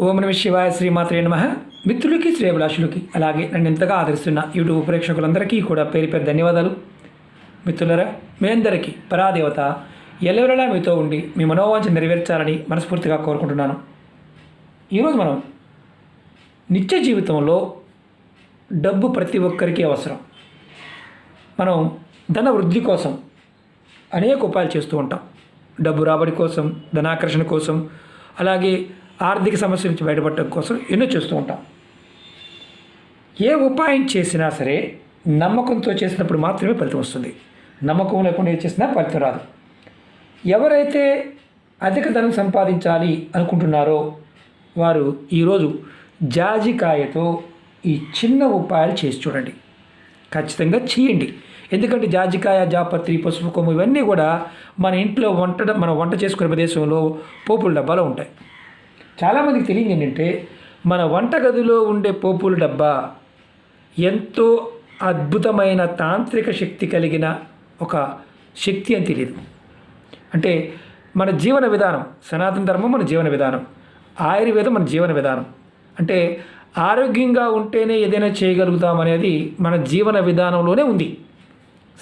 ఓం నమ శివాయ శ్రీమాత్రే నమ. మిత్రులకి శ్రేభిలాషులకి అలాగే నన్ను ఎంతగా ఆదరిస్తున్న యూట్యూబ్ ప్రేక్షకులందరికీ కూడా పేరు పేరు ధన్యవాదాలు. మిత్రులరా మీ అందరికీ పరాదేవత ఎల్లవెల్లలా మీతో ఉండి మీ మనోవాంఛ నెరవేర్చాలని మనస్ఫూర్తిగా కోరుకుంటున్నాను. ఈరోజు మనం నిత్య జీవితంలో డబ్బు ప్రతి ఒక్కరికి అవసరం. మనం ధన వృద్ధి కోసం అనేక ఉపాయాలు చేస్తూ ఉంటాం. డబ్బు రాబడి కోసం ధనాకర్షణ కోసం అలాగే ఆర్థిక సమస్యల నుంచి బయటపడటం కోసం ఎన్నో చేస్తూ ఉంటాం. ఏ ఉపాయం చేసినా సరే నమ్మకంతో చేసినప్పుడు మాత్రమే ఫలితం వస్తుంది. నమ్మకం లేకుండా ఏ చేసినా ఫలితం రాదు. ఎవరైతే అధిక ధనం సంపాదించాలి అనుకుంటున్నారో వారు ఈరోజు జాజికాయతో ఈ చిన్న ఉపాయాలు చేసి చూడండి. ఖచ్చితంగా చేయండి. ఎందుకంటే జాజికాయ జాపత్రి పసుపు కొమ్ము ఇవన్నీ కూడా మన ఇంట్లో వంట మన వంట చేసుకునే ప్రదేశంలో పోపుల డబ్బాలో ఉంటాయి. చాలామందికి తెలియదు ఏంటంటే మన వంటగదిలో ఉండే పోపుల డబ్బా ఎంతో అద్భుతమైన తాంత్రిక శక్తి కలిగిన ఒక శక్తి అని తెలియదు. అంటే మన జీవన విధానం సనాతన ధర్మం మన జీవన విధానం ఆయుర్వేదం మన జీవన విధానం. అంటే ఆరోగ్యంగా ఉంటేనే ఏదైనా చేయగలుగుతాం అనేది మన జీవన విధానంలోనే ఉంది.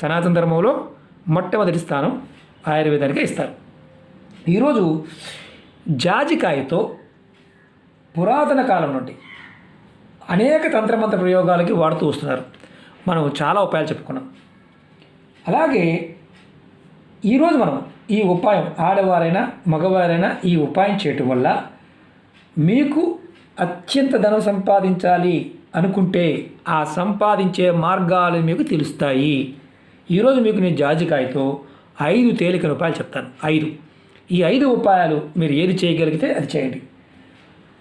సనాతన ధర్మంలో మొట్టమొదటి స్థానం ఆయుర్వేదానికే ఇస్తారు. ఈరోజు జాజికాయతో పురాతన కాలం నుండి అనేక తంత్రమంత్ర ప్రయోగాలకి వాడుతూ వస్తున్నారు. మనం చాలా ఉపాయాలు చెప్పుకున్నాం. అలాగే ఈరోజు మనం ఈ ఉపాయం ఆడవారైనా మగవారైనా ఈ ఉపాయం చేయటం వల్ల మీకు అత్యంత ధనం సంపాదించాలి అనుకుంటే ఆ సంపాదించే మార్గాలు మీకు తెలుస్తాయి. ఈరోజు మీకు నేను జాజికాయతో ఐదు తేలిక ఉపాయాలు చెప్తాను. ఐదు. ఈ ఐదు ఉపాయాలు మీరు ఏది చేయగలిగితే అది చేయండి.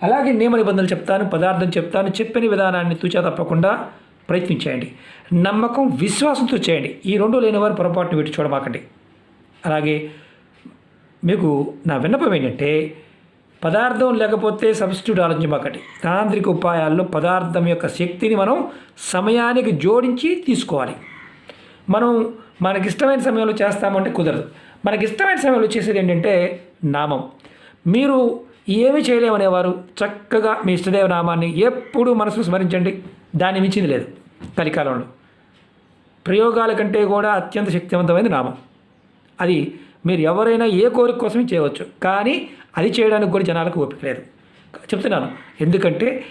అలాగే నియమ నిబంధనలు చెప్తాను పదార్థం చెప్తాను చెప్పిన విధానాన్ని తూచా తప్పకుండా ప్రయత్నించేయండి. నమ్మకం విశ్వాసంతో చేయండి. ఈ రెండు లేని వారు పొరపాటును పెట్టి చూడమాకండి. అలాగే మీకు నా విన్నపం ఏంటంటే పదార్థం లేకపోతే సబ్స్టిట్యూట్ ఆలోచించమాకండి. తాంత్రిక ఉపాయాల్లో పదార్థం యొక్క శక్తిని మనం సమయానికి జోడించి తీసుకోవాలి. మనం మనకిష్టమైన సమయంలో చేస్తామంటే కుదరదు. మనకి ఇష్టమైన సమయంలో చేసేది ఏంటంటే నామం. మీరు ఏమి చేయలేమనేవారు? చక్కగా మీ ఇష్టదేవ నామాన్ని ఎప్పుడూ మనసుకు స్మరించండి. దాన్ని మించింది లేదు కలికాలంలో. ప్రయోగాల కంటే కూడా అత్యంత శక్తివంతమైన నామం. అది మీరు ఎవరైనా ఏ కోరిక కోసమే చేయవచ్చు. కానీ అది చేయడానికి కూడా జనాలకు ఓపిక లేదు. చెప్తున్నాను. ఎందుకంటే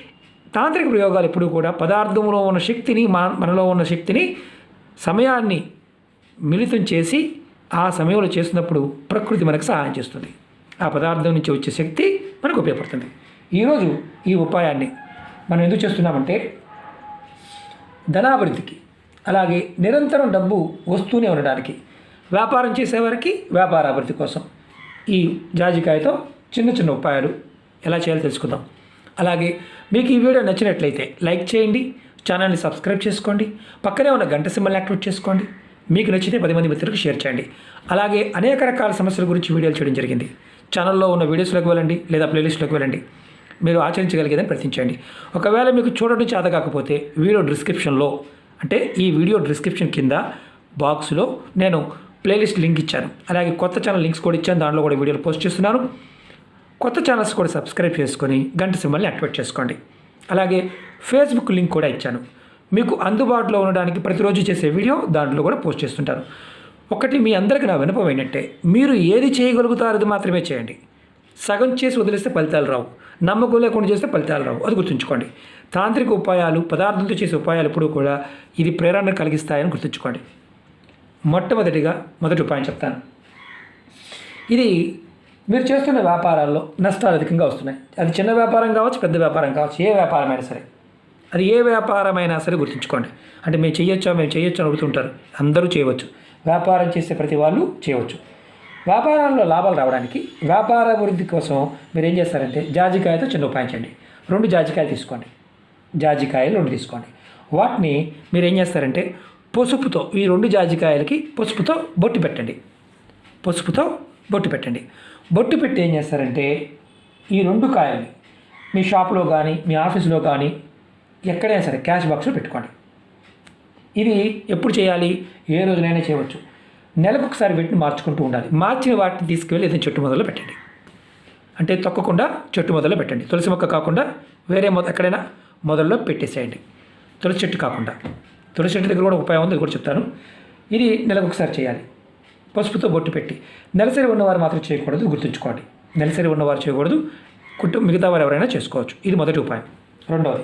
తాంత్రిక ప్రయోగాలు ఎప్పుడూ కూడా పదార్థంలో ఉన్న శక్తిని మన మనలో ఉన్న శక్తిని సమయాన్ని మిళితం చేసి ఆ సమయంలో చేసినప్పుడు ప్రకృతి మనకు సహాయం చేస్తుంది. ఆ పదార్థం నుంచి వచ్చే శక్తి మనకు ఉపయోగపడుతుంది. ఈరోజు ఈ ఉపాయాన్ని మనం ఎందుకు చేస్తున్నామంటే ధనాభివృద్ధికి అలాగే నిరంతరం డబ్బు వస్తూనే ఉండడానికి వ్యాపారం చేసేవారికి వ్యాపార అభివృద్ధి కోసం ఈ జాజికాయతో చిన్న చిన్న ఉపాయాలు ఎలా చేయాలో తెలుసుకుందాం. అలాగే మీకు ఈ వీడియో నచ్చినట్లయితే లైక్ చేయండి ఛానల్ని సబ్స్క్రైబ్ చేసుకోండి పక్కనే ఉన్న గంట సింబల్ని యాక్టివేట్ చేసుకోండి మీకు నచ్చితే పది మంది మిత్రులకు షేర్ చేయండి. అలాగే అనేక రకాల సమస్యల గురించి వీడియోలు చేయడం జరిగింది. ఛానల్లో ఉన్న వీడియోస్లోకి వెళ్ళండి లేదా ప్లేలిస్ట్లోకి వెళ్ళండి. మీరు ఆచరించగలిగేదని ప్రయత్నించండి. ఒకవేళ మీకు చూడడం చేత కాకపోతే వీడియో డిస్క్రిప్షన్లో అంటే ఈ వీడియో డిస్క్రిప్షన్ కింద బాక్స్లో నేను ప్లేలిస్ట్ లింక్ ఇచ్చాను. అలాగే కొత్త ఛానల్ లింక్స్ కూడా ఇచ్చాను. దాంట్లో కూడా వీడియోలు పోస్ట్ చేస్తున్నాను. కొత్త ఛానల్స్ కూడా సబ్స్క్రైబ్ చేసుకొని గంట సింబల్ని యాక్టివేట్ చేసుకోండి. అలాగే ఫేస్బుక్ లింక్ కూడా ఇచ్చాను. మీకు అందుబాటులో ఉండడానికి ప్రతిరోజు చేసే వీడియో దాంట్లో కూడా పోస్ట్ చేస్తుంటాను. ఒకటి మీ అందరికి నా వినపం ఏంటంటే మీరు ఏది చేయగలుగుతారు అది మాత్రమే చేయండి. సగం చేసి వదిలేస్తే ఫలితాలు రావు. నమ్మకం లేకుండా చేస్తే ఫలితాలు రావు. అది గుర్తుంచుకోండి. తాంత్రిక ఉపాయాలు పదార్థంతో చేసే ఉపాయాలు ఎప్పుడూ కూడా ఇది ప్రేరణ కలిగిస్తాయని గుర్తుంచుకోండి. మొట్టమొదటిగా మొదటి ఉపాయం చెప్తాను. ఇది మీరు చేస్తున్న వ్యాపారాల్లో నష్టాలు అధికంగా వస్తున్నాయి. అది చిన్న వ్యాపారం కావచ్చు పెద్ద వ్యాపారం కావచ్చు ఏ వ్యాపారమైనా సరే. అది ఏ వ్యాపారమైనా సరే గుర్తుంచుకోండి. అంటే మేము చేయొచ్చా మేము చేయొచ్చు అని అడుగుతుంటారు. అందరూ చేయవచ్చు. వ్యాపారం చేసే ప్రతి వాళ్ళు చేయవచ్చు. వ్యాపారాల్లో లాభాలు రావడానికి వ్యాపార అభివృద్ధి కోసం మీరు ఏం చేస్తారంటే జాజికాయతో చిన్న ఉపాయం చేయండి రెండు జాజికాయలు తీసుకోండి. జాజికాయలు రెండు తీసుకోండి. వాటిని మీరు ఏం చేస్తారంటే పసుపుతో ఈ రెండు జాజికాయలకి పసుపుతో బొట్టు పెట్టండి. పసుపుతో బొట్టు పెట్టండి. బొట్టు పెట్టి ఏం చేస్తారంటే ఈ రెండు కాయల్ని మీ షాప్లో కానీ మీ ఆఫీస్లో కానీ ఎక్కడైనా సరే క్యాష్ బాక్స్లో పెట్టుకోండి. ఇది ఎప్పుడు చేయాలి? ఏ రోజునైనా చేయవచ్చు. నెలకు ఒకసారి వీటిని మార్చుకుంటూ ఉండాలి. మార్చిన వాటిని తీసుకువెళ్ళి ఏదైనా చెట్టు మొదలు పెట్టండి. అంటే తొక్కకుండా చెట్టు మొదలు పెట్టండి. తులసి మొక్క కాకుండా వేరే మొద ఎక్కడైనా మొదల్లో పెట్టేసేయండి. తులసి చెట్టు కాకుండా. తులసి చెట్టు దగ్గర కూడా ఉపాయం ఉంది కూడా చెప్తాను. ఇది నెలకు ఒకసారి చేయాలి. పసుపుతో బొట్టు పెట్టి. నెలసరి ఉన్నవారు మాత్రం చేయకూడదు గుర్తుంచుకోండి. నెలసరి ఉన్నవారు చేయకూడదు కుటుంబ మిగతా వారు ఎవరైనా చేసుకోవచ్చు. ఇది మొదటి ఉపాయం. రెండవది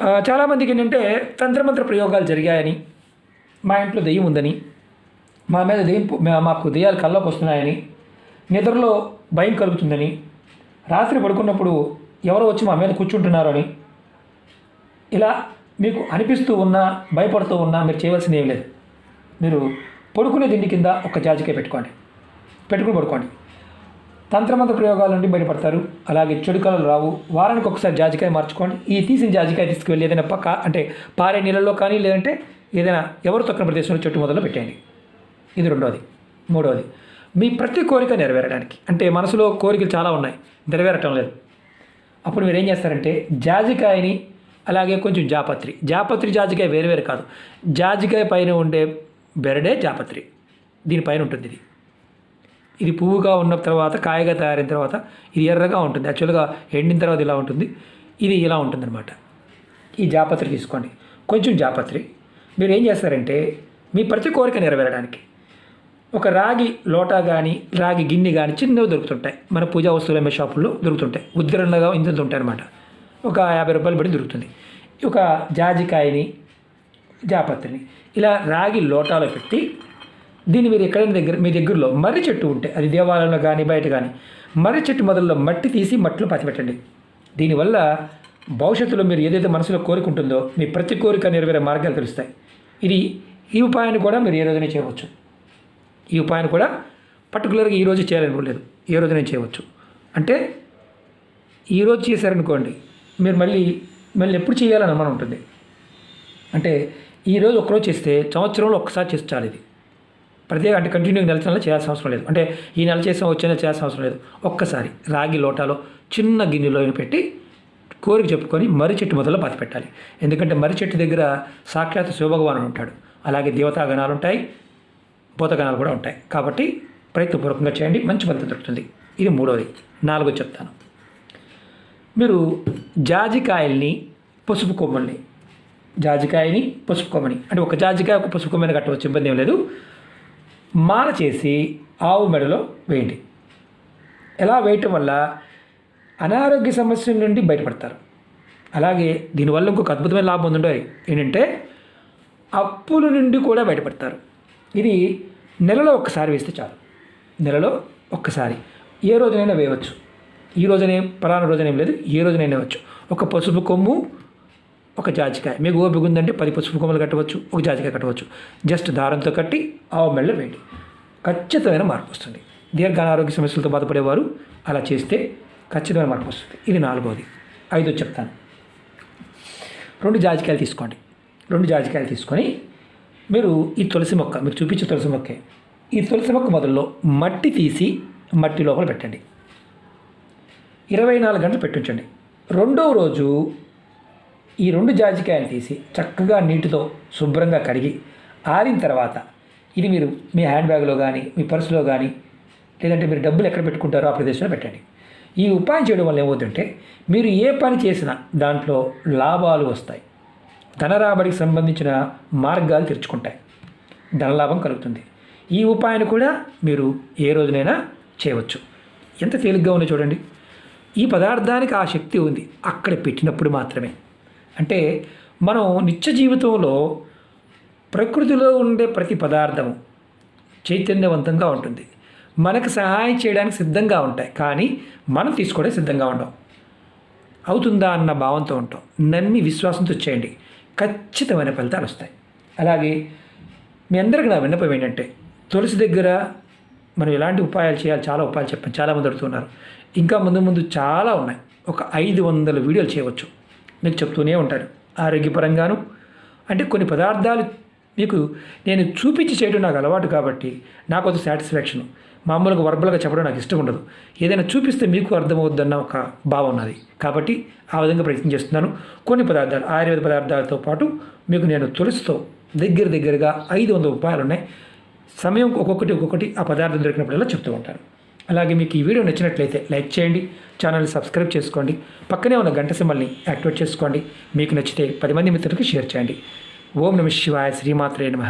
చాలామందికి ఏంటంటే తంత్రమంత్ర ప్రయోగాలు జరిగాయని మా ఇంట్లో దెయ్యం ఉందని మా మీద దెయ్యం మా- మాకు దెయ్యాలు కల్లోకి వస్తున్నాయని నిద్రలో భయం కలుగుతుందని రాత్రి పడుకున్నప్పుడు ఎవరో వచ్చి మా మీద కూర్చుంటున్నారని అని ఇలా మీకు అనిపిస్తూ ఉన్నా భయపడుతూ ఉన్నా మీరు చేయవలసింది ఏం లేదు. మీరు పడుకునే దిండి కింద ఒక జాజికాయ పెట్టుకోండి. పెట్టుకుని పడుకోండి. తంత్రమంత్ర ప్రయోగాల నుండి బయటపడతారు. అలాగే చెడు కళలు రావు. వారానికి ఒకసారి జాజికాయ మార్చుకోండి. ఈ తీసిన జాజికాయ తీసుకువెళ్ళి ఏదైనా పక్క అంటే పారే నీళ్ళలో కానీ లేదంటే ఏదైనా ఎవరు తొక్కిన ప్రదేశంలో చెట్టు మొదలు పెట్టేయండి. ఇది రెండవది మూడవది మీ ప్రతి కోరిక నెరవేరడానికి. అంటే మనసులో కోరికలు చాలా ఉన్నాయి. నెరవేరటం లేదు. అప్పుడు మీరు ఏం చేస్తారంటే జాజికాయని అలాగే కొంచెం జాపత్రి. జాపత్రి జాజికాయ వేరు వేరు కాదు. జాజికాయ పైన ఉండే బెరడే జాపత్రి. దీనిపైన ఉంటుంది ఇది. ఇది పువ్వుగా ఉన్న తర్వాత కాయగా తయారైన తర్వాత ఇది ఎర్రగా ఉంటుంది. యాక్చువల్గా ఎండిన తర్వాత ఇలా ఉంటుంది. ఇది ఇలా ఉంటుందన్నమాట. ఈ జాపత్రి తీసుకోండి. కొంచెం జాపత్రి. మీరు ఏం చేస్తారంటే మీ ప్రతి కోరిక నెరవేరడానికి ఒక రాగి లోటా కానీ రాగి గిన్నె కానీ చిన్నవి దొరుకుతుంటాయి. మన పూజా వస్తువులు అమ్మే షాపుల్లో దొరుకుతుంటాయి. ఉద్రణగా ఇంత ఉంటాయి అనమాట ఒక యాభై రూపాయలు పడి దొరుకుతుంది. ఒక జాజికాయని జాపత్రిని ఇలా రాగి లోటాలో పెట్టి దీన్ని మీరు ఎక్కడైనా దగ్గర మీ దగ్గరలో మర్రి చెట్టు ఉంటే అది దేవాలయంలో కానీ బయట కానీ మర్రి చెట్టు మొదల్లో మట్టి తీసి మట్టిలో పాతిపెట్టండి. దీనివల్ల భవిష్యత్తులో మీరు ఏదైతే మనసులో కోరిక ఉంటుందో మీ ప్రతి కోరిక నెరవేరే మార్గాలు తెలుస్తాయి. ఇది ఈ ఉపాయాన్ని కూడా మీరు ఏ రోజునే చేయవచ్చు. ఈ ఉపాయాన్ని కూడా పర్టికులర్గా ఈ రోజు చేయాలని లేదు. ఏ రోజునే చేయవచ్చు. అంటే ఈ రోజు చేశారనుకోండి మీరు మళ్ళీ మళ్ళీ ఎప్పుడు చేయాలని అనుమానం ఉంటుంది. అంటే ఈరోజు ఒకరోజు చేస్తే సంవత్సరంలో ఒక్కసారి చేస్తే చాలు ఇది. ప్రతి అంటే కంటిన్యూ నెల నెల చేయాల్సిన అవసరం లేదు. అంటే ఈ నెల చేసాం వచ్చే నెల చేయాల్సిన అవసరం లేదు. ఒక్కసారి రాగి లోటాలో చిన్న గిన్నెలో పెట్టి కోరిక చెప్పుకొని మర్రి చెట్టు మొదలు పాతి పెట్టాలి. ఎందుకంటే మర్రి చెట్టు దగ్గర సాక్షాత్ శివభగవానుడు ఉంటాడు. అలాగే దేవతాగణాలు ఉంటాయి భూతగణాలు కూడా ఉంటాయి. కాబట్టి ప్రయత్నపూర్వకంగా చేయండి మంచి ఫలితం దొరుకుతుంది. ఇది మూడోది. నాలుగో చెప్తాను. మీరు జాజికాయల్ని పసుపు కొమ్మల్ని జాజికాయని పసుపు కొమ్మని. అంటే ఒక జాజికాయ ఒక పసుపు కొమ్మని కట్టవచ్చు ఇబ్బంది ఏం లేదు. మాల చేసి ఆవు మెడలో వేయండి. ఎలా వేయటం వల్ల అనారోగ్య సమస్యల నుండి బయటపడతారు? అలాగే దీనివల్ల ఇంకొక అద్భుతమైన లాభం ఉందండి. ఏంటంటే అప్పుల నుండి కూడా బయటపడతారు. ఇది నెలలో ఒక్కసారి వేస్తే చాలు. నెలలో ఒక్కసారి. ఏ రోజునైనా వేయవచ్చు. ఈ రోజునే పలానా రోజున ఏం లేదు ఏ రోజునైనా వేయవచ్చు. ఒక పసుపు కొమ్ము ఒక జాజికాయ. మీకు ఓపిక ఉందంటే పది పసుపు కొమ్మలు కట్టవచ్చు ఒక జాజికాయ కట్టవచ్చు. జస్ట్ దారంతో కట్టి ఆవు మెళ్ళ వేయండి. ఖచ్చితమైన మార్పు వస్తుంది. దీర్ఘ అనారోగ్య సమస్యలతో బాధపడేవారు అలా చేస్తే ఖచ్చితమైన మార్పు వస్తుంది. ఇది నాలుగవది ఐదో చెప్తాను. రెండు జాజికాయలు తీసుకోండి. రెండు జాజికాయలు తీసుకొని మీరు ఈ తులసి మొక్క మీరు చూపించే తులసి మొక్కే. ఈ తులసి మొక్క మొదల్లో మట్టి తీసి మట్టి లోపల పెట్టండి. ఇరవై నాలుగు గంటలు పెట్టించండి. రెండవ రోజు ఈ రెండు జాజికాయలు తీసి చక్కగా నీటితో శుభ్రంగా కడిగి ఆరిన తర్వాత ఇది మీరు మీ హ్యాండ్ బ్యాగ్లో కానీ మీ పర్సులో కానీ లేదంటే మీరు డబ్బులు ఎక్కడ పెట్టుకుంటారో ఆ ప్రదేశంలో పెట్టండి. ఈ ఉపాయం చేయడం వల్ల ఏమవుతుందంటే మీరు ఏ పని చేసినా దాంట్లో లాభాలు వస్తాయి. ధనరాబడికి సంబంధించిన మార్గాలు తెరుచుకుంటాయి. ధనలాభం కలుగుతుంది. ఈ ఉపాయాన్ని కూడా మీరు ఏ రోజునైనా చేయవచ్చు. ఎంత తేలిగ్గా ఉందో చూడండి. ఈ పదార్థానికి ఆ శక్తి ఉంది. అక్కడ పెట్టినప్పుడు మాత్రమే. అంటే మనం నిత్య జీవితంలో ప్రకృతిలో ఉండే ప్రతి పదార్థము చైతన్యవంతంగా ఉంటుంది. మనకు సహాయం చేయడానికి సిద్ధంగా ఉంటాయి. కానీ మనం తీసుకోవడం సిద్ధంగా ఉండం అవుతుందా అన్న భావంతో ఉంటాం. నమ్మి విశ్వాసంతో చేయండి. ఖచ్చితమైన ఫలితాలు వస్తాయి. అలాగే మీ అందరికీ నా విన్నపం ఏంటంటే తులసి దగ్గర మనం ఎలాంటి ఉపాయాలు చేయాలి చాలా ఉపాయాలు చెప్పాను. చాలామంది అడుగుతున్నారు. ఇంకా ముందు ముందు చాలా ఉన్నాయి. ఒక ఐదు వందల వీడియోలు చేయవచ్చు. మీకు చెప్తూనే ఉంటారు ఆరోగ్యపరంగాను అంటే కొన్ని పదార్థాలు మీకు నేను చూపించి చేయడం నాకు అలవాటు కాబట్టి నాకు అది సాటిస్ఫాక్షన్. మామూలుగా వర్బల్గా చెప్పడం నాకు ఇష్టం ఉండదు. ఏదైనా చూపిస్తే మీకు అర్థమవుద్దన్న ఒక భావం ఉన్నది. కాబట్టి ఆ విధంగా ప్రయత్నం చేస్తున్నాను. కొన్ని పదార్థాలు ఆయుర్వేద పదార్థాలతో పాటు మీకు నేను తులసితో దగ్గర దగ్గరగా ఐదు వందల రూపాయలు ఉన్నాయి సమయం ఒక్కొక్కటి ఒక్కొక్కటి ఆ పదార్థం దొరికినప్పుడల్లా చెప్తూ ఉంటాను. అలాగే మీకు ఈ వీడియో నచ్చినట్లయితే లైక్ చేయండి ఛానల్ సబ్స్క్రైబ్ చేసుకోండి పక్కనే ఉన్న గంట సింబల్ని యాక్టివేట్ చేసుకోండి మీకు నచ్చితే పది మంది మిత్రులకి షేర్ చేయండి. ఓం నమ శివాయ శ్రీమాత్రే నమ.